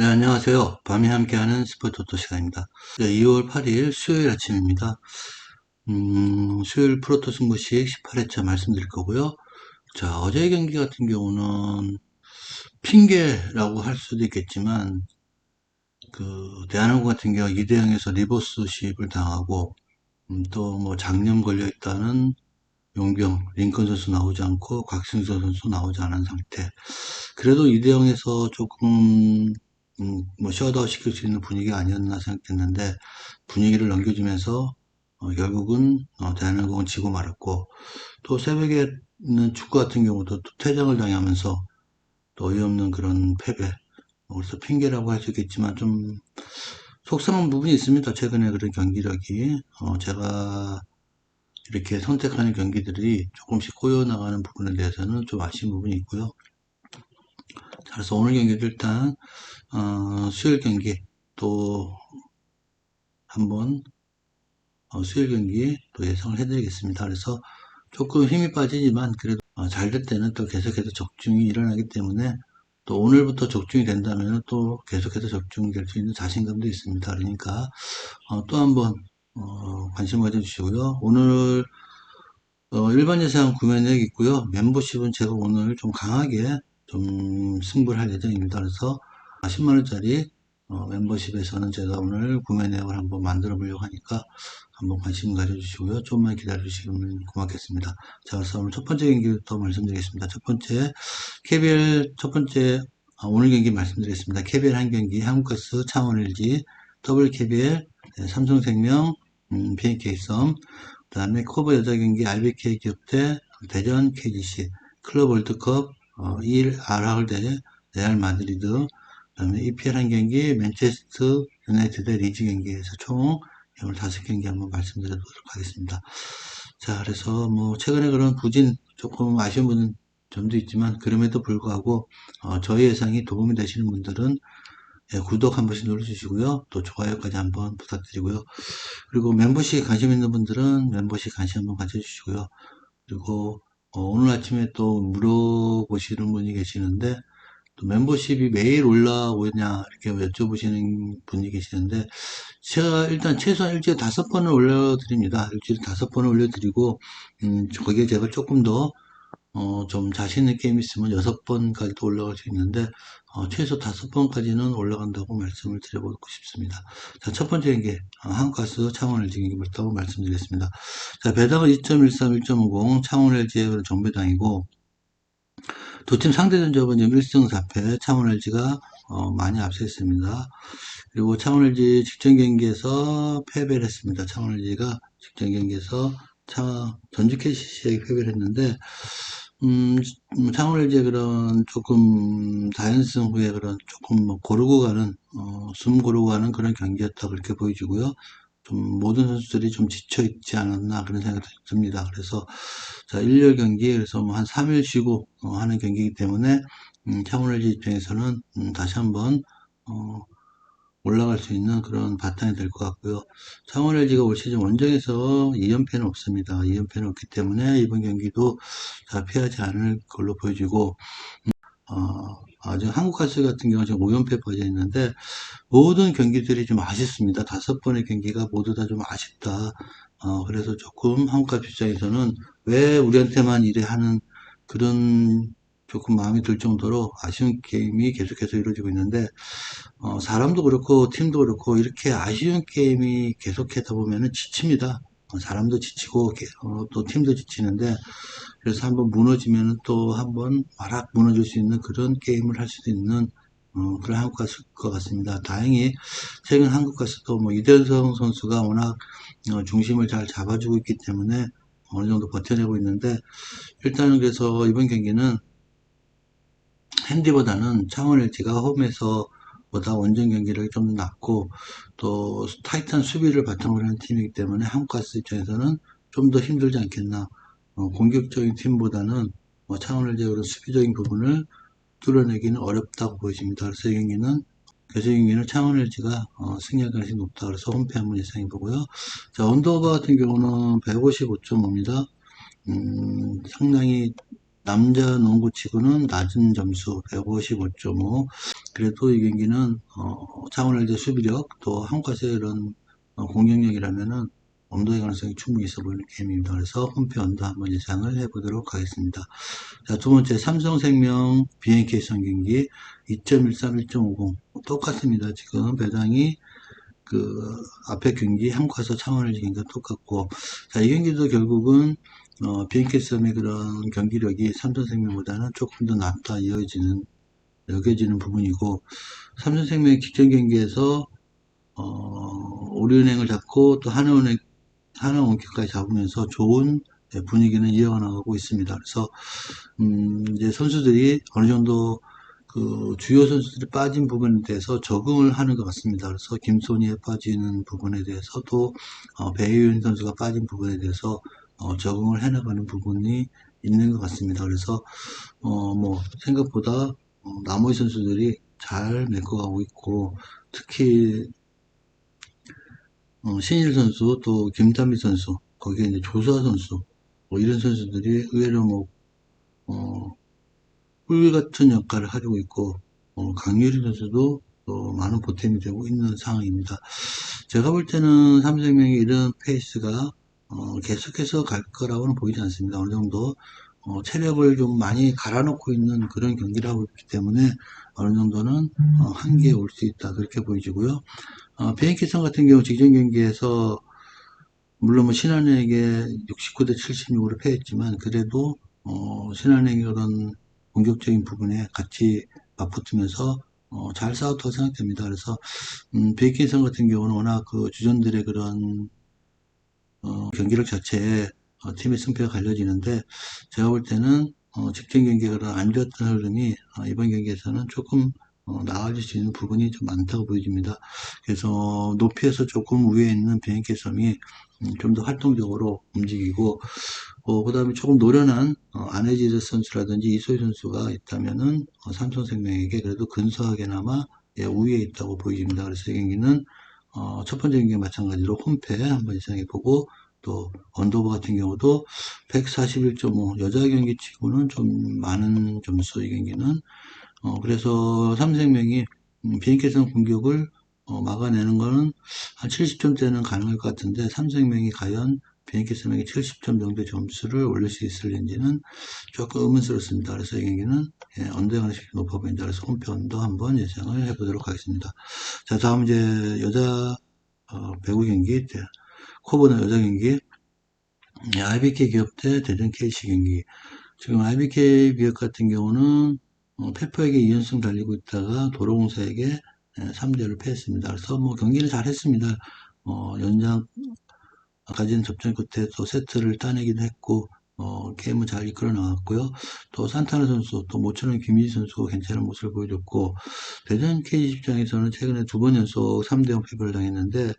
네, 안녕하세요. 밤이 함께하는 스포츠 토토 시간입니다. 네, 2월 8일 수요일 아침입니다. 음, 수요일 프로토 승부식 18회차 말씀드릴 거고요. 자, 어제 경기 같은 경우는 핑계라고 할 수도 있겠지만, 그, 대한항공 같은 경우 2대0에서 리버스십을 당하고, 음, 또뭐 장염 걸려있다는 용병, 링컨 선수 나오지 않고, 곽승서 선수 나오지 않은 상태. 그래도 2대0에서 조금 음, 뭐 셧아웃 시킬 수 있는 분위기가 아니었나 생각했는데 분위기를 넘겨주면서 어, 결국은 어, 대한항공은 지고 말았고 또 새벽에는 축구 같은 경우도 또 퇴장을 당하면서 또 어이없는 그런 패배 뭐 그래서 핑계라고 할 수 있겠지만 좀 속상한 부분이 있습니다. 최근에 그런 경기력이 어, 제가 이렇게 선택하는 경기들이 조금씩 꼬여나가는 부분에 대해서는 좀 아쉬운 부분이 있고요. 그래서 오늘 경기도 일단 어, 수요일 경기 또 한번 어, 수요일 경기 또 예상을 해드리겠습니다. 그래서 조금 힘이 빠지지만 그래도 어, 잘될 때는 또 계속해서 적중이 일어나기 때문에 또 오늘부터 적중이 된다면 또 계속해서 적중될 수 있는 자신감도 있습니다. 그러니까 어, 또 한번 어, 관심 가져주시고요. 오늘 어, 일반 예상 구매액 있고요. 멤버십은 제가 오늘 좀 강하게 좀 승부를 할 예정입니다. 그래서 10만원짜리 어, 멤버십에서는 제가 오늘 구매 내역을 한번 만들어 보려고 하니까 한번 관심 가져주시고요. 조금만 기다려 주시면 고맙겠습니다. 자, 그래서 오늘 첫 번째 경기부터 말씀드리겠습니다. 첫 번째, KBL 첫 번째, 아, 오늘 경기 말씀드리겠습니다. KBL 한 경기, 한국가스, 창원LG, 더블 KBL, 네, 삼성생명, 음, BNK썸, 그 다음에 커버 여자 경기, RBK 기업대, 대전 KGC, 클럽 월드컵, 어, 1 아라울 대 레알 마드리드, 그 다음에 EPL 한 경기, 맨체스터 유나이티드 리즈 경기에서 총 오늘 다섯 경기 한번 말씀드리도록 하겠습니다. 자, 그래서 뭐 최근에 그런 부진 조금 아쉬운 분 점도 있지만 그럼에도 불구하고 어, 저희 예상이 도움이 되시는 분들은 예, 구독 한 번씩 눌러주시고요. 또 좋아요까지 한번 부탁드리고요. 그리고 멤버십 관심 있는 분들은 멤버십 관심 한번 가져주시고요. 그리고 어, 오늘 아침에 또 물어보시는 분이 계시는데 또 멤버십이 매일 올라오냐 이렇게 여쭤보시는 분이 계시는데 제가 일단 최소한 일주일에 다섯 번을 올려드립니다. 일주일에 다섯 번을 올려드리고 음, 거기에 제가 조금 더 어, 좀 자신 있는 게임 있으면 여섯 번까지도 올라갈 수 있는데 어, 최소 다섯 번까지는 올라간다고 말씀을 드려보고 싶습니다. 자, 첫 번째 경기 어, 한국가스 창원 LG 경기부터 말씀드리겠습니다. 자, 배당은 2.13, 1.50 창원 LG의 정배당이고 두 팀 상대 전적은 1승 4패 창원 LG가 어, 많이 앞서 있습니다. 그리고 창원 LG 직전 경기에서 패배를 했습니다. 창원 LG가 직전 경기에서 전주 KCC에게 패배를 했는데 음, 창원 LG의 그런 조금 다연승 후에 그런 조금 뭐 고르고 가는 어, 숨 고르고 가는 그런 경기였다 그렇게 보여지고요. 좀 모든 선수들이 좀 지쳐 있지 않았나 그런 생각이 듭니다. 그래서 자 일요일 경기 그래서 뭐 한 3일 쉬고 어, 하는 경기이기 때문에 음, 창원 LG 입장에서는 음, 다시 한번 어, 올라갈 수 있는 그런 바탕이 될 것 같고요. 창원 LG가 올 시즌 원정에서 2연패는 없습니다. 2연패는 없기 때문에 이번 경기도 다 피하지 않을 걸로 보여지고 어, 아직 한국가스 같은 경우 지금 5연패 빠져 있는데 모든 경기들이 좀 아쉽습니다. 다섯 번의 경기가 모두 다 좀 아쉽다. 어, 그래서 조금 한국가스 입장에서는 왜 우리한테만 이래 하는 그런 조금 마음이 들 정도로 아쉬운 게임이 계속해서 이루어지고 있는데 어, 사람도 그렇고 팀도 그렇고 이렇게 아쉬운 게임이 계속하다 보면 지칩니다. 어, 사람도 지치고 어, 또 팀도 지치는데 그래서 한번 무너지면 또 한번 와락 무너질 수 있는 그런 게임을 할 수도 있는 어, 그런 한국 갔을 것 같습니다. 다행히 최근 한국 갔을도 뭐 이대성 선수가 워낙 어, 중심을 잘 잡아주고 있기 때문에 어느 정도 버텨내고 있는데 일단은 그래서 이번 경기는 핸디보다는 창원 LG가 홈에서 보다 원정 경기를 좀 낮고 또 타이탄 수비를 바탕으로 하는 팀이기 때문에 한국가스 입장에서는 좀 더 힘들지 않겠나 어, 공격적인 팀보다는 뭐 창원 LG의 수비적인 부분을 뚫어내기는 어렵다고 보여집니다. 그래서 이 경기는 이 경기는 창원 LG가 어, 승리할 가능성이 높다. 그래서 홈패 한번 예상해 보고요. 자 언더오버 같은 경우는 155.5입니다. 음, 상당히 남자 농구 치고는 낮은 점수 155.5. 그래도 이 경기는 어, 창원헬대 수비력 또 한과세 이런 어, 공격력이라면은 언더의 가능성이 충분히 있어 보이는 게임입니다. 그래서 홈페 언더 한번 예상을 해보도록 하겠습니다. 자, 두 번째 삼성생명 BNK 선 경기 2.13, 1.50 똑같습니다. 지금 배당이 그 앞에 경기 한과서 창원을 경기가 똑같고 자, 이 경기도 결국은 어, 썸의 그런 경기력이 삼성생명보다는 조금 더 낫다 이어지는 여겨지는 부분이고 삼성생명의 직전 경기에서 어, 우리은행을 잡고 또 하나은행 하나원격까지 잡으면서 좋은 분위기는 이어나가고 있습니다. 그래서 음, 이제 선수들이 어느 정도 그 주요 선수들이 빠진 부분에 대해서 적응을 하는 것 같습니다. 그래서 김소니에 빠지는 부분에 대해서도 어, 배혜윤 선수가 빠진 부분에 대해서 어, 적응을 해나가는 부분이 있는 것 같습니다. 그래서 어, 뭐 생각보다 어, 나머지 선수들이 잘 메꿔가고 있고 특히 어, 신일 선수 또 김담비 선수 거기에 이제 조수아 선수 뭐 이런 선수들이 의외로 뭐 어, 꿀 같은 역할을 하고 있고 어, 강유리 선수도 또 많은 보탬이 되고 있는 상황입니다. 제가 볼 때는 삼성생명이 이런 페이스가 어, 계속해서 갈 거라고는 보이지 않습니다. 어느 정도 어, 체력을 좀 많이 갈아놓고 있는 그런 경기라고 있기 때문에 어느 정도는 어, 한계에 올 수 있다 그렇게 보이지고요. 어, 비행기선 같은 경우 직전 경기에서 물론 뭐 신한에게 69대 76으로 패했지만 그래도 어, 신한에게 그런 공격적인 부분에 같이 맞붙으면서 어, 잘 싸웠다고 생각됩니다. 그래서 음, 비행기선 같은 경우는 워낙 그 주전들의 그런 어, 경기력 자체에 어, 팀의 승패가 갈려지는데 제가 볼 때는 어, 직전 경기가 안 좋았던 흐름이 어, 이번 경기에서는 조금 어, 나아질 수 있는 부분이 좀 많다고 보여집니다. 그래서 높이에서 조금 위에 있는 비행기 섬이 음, 좀더 활동적으로 움직이고 어, 그 다음에 조금 노련한 어, 아네지드 선수라든지 이소희 선수가 있다면은 어, 삼성생명에게 그래도 근소하게나마 예, 우위에 있다고 보여집니다. 그래서 이 경기는 어, 첫 번째 경기 마찬가지로 홈패 한번 예상해 보고 또 언더버 같은 경우도 141.5 여자 경기 치고는 좀 많은 점수 이 경기는. 어, 그래서 삼성생명이 음, 비행기선 공격을 어, 막아내는 거는 한 70점대는 가능할 것 같은데 삼성생명이 과연 비행기선에게 70점 정도 점수를 올릴 수 있을는지는 조금 의문스럽습니다. 그래서 이 경기는 예, 언더 가능성이 높아 보인다. 그래서 언더 한번 예상을 해보도록 하겠습니다. 자, 다음 이제 여자 어, 배구 경기, 코보나 여자 경기, 예, IBK 기업 대 대전 KC 경기. 지금 IBK 기업 같은 경우는 어, 페퍼에게 2연승 달리고 있다가 도로공사에게 3대를 패했습니다. 그래서 뭐 경기를 잘 했습니다. 어, 연장 까지는 접전 끝에 또 세트를 따내기도 했고 어, 게임을 잘 이끌어 나갔고요. 또 산타나 선수, 또 모처럼 김희지 선수가 괜찮은 모습을 보여줬고, 대전 KG 입장에서는 최근에 두 번 연속 3대0 패배를 당했는데,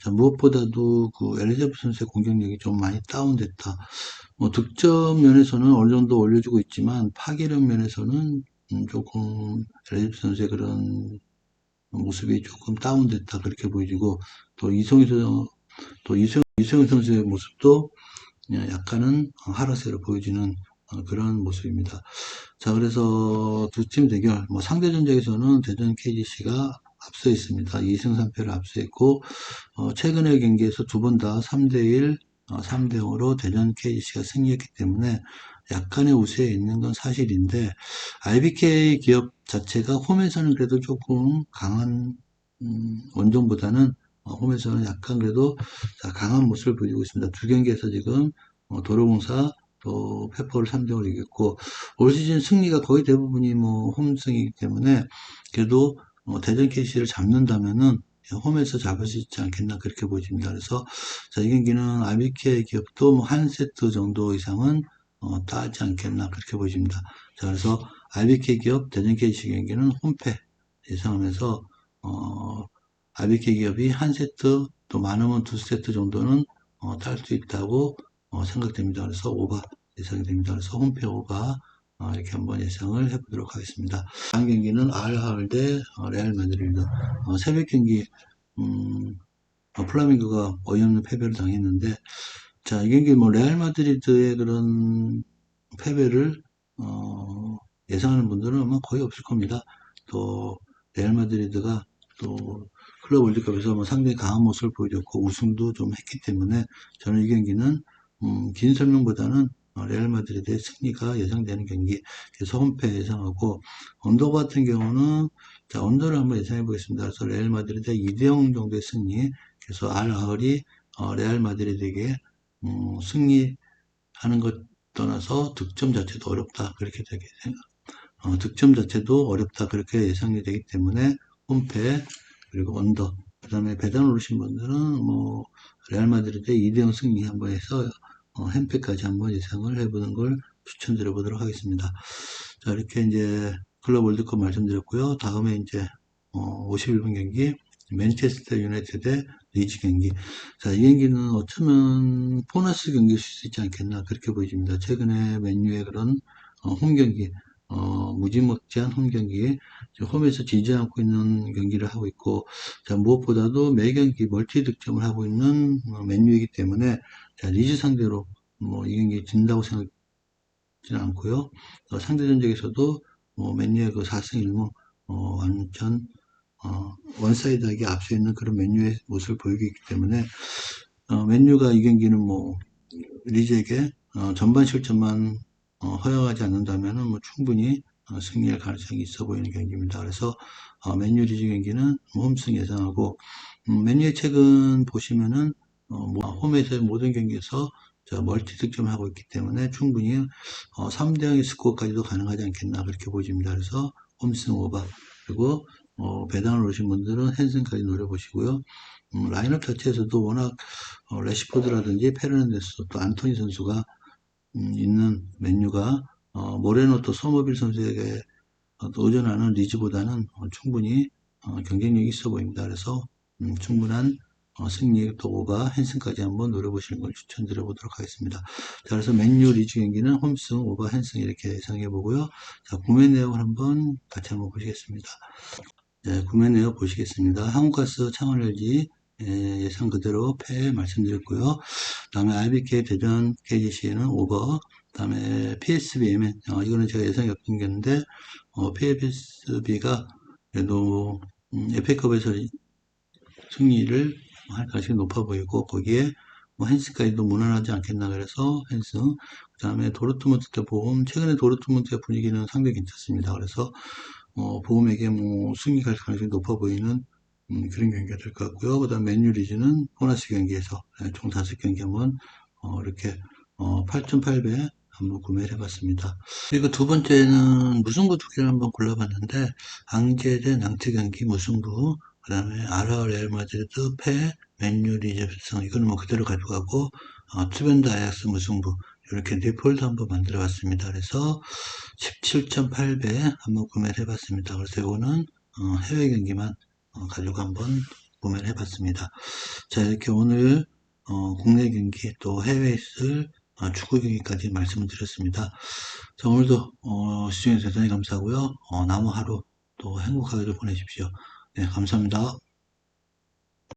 자, 무엇보다도 그 엘리자베 선수의 공격력이 좀 많이 다운됐다. 뭐 득점 면에서는 어느 정도 올려주고 있지만, 파괴력 면에서는 음, 조금 엘리자베 선수의 그런 모습이 조금 다운됐다 그렇게 보여지고, 또 이성희 선수, 또 이성, 이성희 선수의 모습도 약간은 하락세를 보여주는 그런 모습입니다. 자, 그래서 두 팀 대결, 뭐 상대 전적에서는 대전 KGC가 앞서 있습니다. 2승 3패를 앞서 있고, 어, 최근의 경기에서 두 번 다 3대1, 어, 3대0으로 대전 KGC가 승리했기 때문에 약간의 우세에 있는 건 사실인데, IBK 기업 자체가 홈에서는 그래도 조금 강한, 음, 원정보다는 어, 홈에서는 약간 그래도 강한 모습을 보이고 있습니다. 두 경기에서 지금 어, 도로공사 또 페퍼를 3등을 이겼고 올 시즌 승리가 거의 대부분이 뭐 홈승이기 때문에 그래도 어, 대전 KC를 잡는다면은 홈에서 잡을 수 있지 않겠나 그렇게 보여집니다. 그래서 자, 이 경기는 RBK 기업도 뭐 한 세트 정도 이상은 어, 따지 않겠나 그렇게 보여집니다. 자, 그래서 RBK 기업 대전 KC 경기는 홈패 예상하면서 어, RBK 기업이 한 세트 또 많으면 두 세트 정도는 어, 딸수 있다고 어, 생각됩니다. 그래서 오바 예상이 됩니다. 그래서 홈페 오바 어, 이렇게 한번 예상을 해보도록 하겠습니다. 다음 경기는 알하울 대 어, 레알 마드리드 어, 새벽 경기 음, 어, 플라밍고가 어이없는 패배를 당했는데 자, 이 경기 뭐 레알 마드리드의 그런 패배를 어, 예상하는 분들은 아마 거의 없을 겁니다. 또 레알 마드리드가 또 클럽 월드컵에서 뭐 상당히 강한 모습을 보여줬고 우승도 좀 했기 때문에 저는 이 경기는 음, 긴 설명보다는 어, 레알 마드리드의 승리가 예상되는 경기 그래서 홈패 예상하고 언더 같은 경우는 자 언더를 한번 예상해 보겠습니다. 그래서 레알 마드리드의 2대0 정도의 승리 그래서 알 아흘이 어, 레알 마드리드에게 음, 승리하는 것 떠나서 득점 자체도 어렵다 그렇게 되게 생각 어, 득점 자체도 어렵다 그렇게 예상이 되기 때문에 홈패 그리고 언더 그 다음에 배당 오르신 분들은 뭐 레알 마드리드의 2대0 승리 한번 해서 어, 햄패까지 한번 예상을 해보는 걸 추천드려 보도록 하겠습니다. 자 이렇게 이제 클럽 월드컵 말씀드렸고요. 다음에 이제 어, 51분 경기 맨체스터 유나이티드의 리즈 경기. 자, 이 경기는 어쩌면 보너스 경기일 수 있지 않겠나 그렇게 보여집니다. 최근에 맨유의 그런 어, 홈 경기, 어, 무지막지한 홈 경기, 지금 홈에서 지지 않고 있는 경기를 하고 있고, 자, 무엇보다도 매 경기 멀티 득점을 하고 있는 어, 맨유이기 때문에, 자, 리즈 상대로 뭐 이 경기 진다고 생각지는 않고요. 어, 상대 전적에서도 뭐 맨유의 그 4승 1무 어, 완전 어, 원사이드하게 앞서 있는 그런 맨유의 모습을 보이고 있기 때문에 어, 맨유가 이 경기는 뭐 리즈에게 어, 전반 실점만 어, 허용하지 않는다면 뭐 충분히 어, 승리할 가능성이 있어 보이는 경기입니다. 그래서 어, 맨유 리즈 경기는 뭐 홈승 예상하고 음, 맨유의 최근 보시면은 어, 뭐 홈에서의 모든 경기에서 저 멀티 득점하고 있기 때문에 충분히 어, 3대 0의 스코어까지도 가능하지 않겠나 그렇게 보여집니다. 그래서 홈승 오버 그리고 어, 배당을 오신 분들은 핸슨까지 노려보시고요. 음, 라인업 자체에서도 워낙 어, 레시포드라든지 페르난데스 또 안토니 선수가 음, 있는 맨유가 어, 모레노 또 소모빌 선수에게 의존하는 리즈보다는 어, 충분히 어, 경쟁력이 있어 보입니다. 그래서 음, 충분한 어, 승리 또 오바 핸슨까지 한번 노려보시는 걸 추천드려 보도록 하겠습니다. 자, 그래서 맨유 리즈 경기는 홈승 오바 핸슨 이렇게 예상해 보고요. 자, 구매 내역을 한번 같이 한번 보시겠습니다. 네, 구매 내역 보시겠습니다. 한국가스 창원LG 예, 상 그대로 패 말씀드렸고요. 다음에 IBK 대전 KGC는 오버, 다음에 PSBM, 어, 이거는 제가 예상이 없는 게 있는데, 어, PSB가 그래도 음, FA컵에서 승리를 할 가능성이 높아 보이고, 거기에 뭐 헨스까지도 무난하지 않겠나 그래서 헨스 그 다음에 도르트문트 때 보험 최근에 도르트문트의 분위기는 상당히 괜찮습니다 그래서 어, 보험에게 뭐 승리 갈 가능성이 높아 보이는 음, 그런 경기가 될 것 같고요. 그 다음 맨유 리즈는 보너스 경기에서 네, 총 5경기 한번 어, 이렇게 어, 8.8배 한번 구매를 해봤습니다. 그리고 두 번째는 무승부 두 개를 한번 골라봤는데 앙제 대 낭트 경기 무승부 그 다음에 아라 레알 마드리드 패 맨유 리즈성 이거는 뭐 그대로 가져가고 어, 투벤드 아약스 무승부 이렇게 디폴트 한번 만들어 봤습니다. 그래서 17.8배 한번 구매를 해봤습니다. 그래서 이거는 어, 해외 경기만 어, 가지고 한번 구매를 해봤습니다. 자 이렇게 오늘 어, 국내 경기 또 해외에 있을 어, 축구 경기까지 말씀을 드렸습니다. 자 오늘도 어, 시청해 주셔서 대단히 감사하고요. 어, 남은 하루 또 행복하게 보내십시오. 네 감사합니다.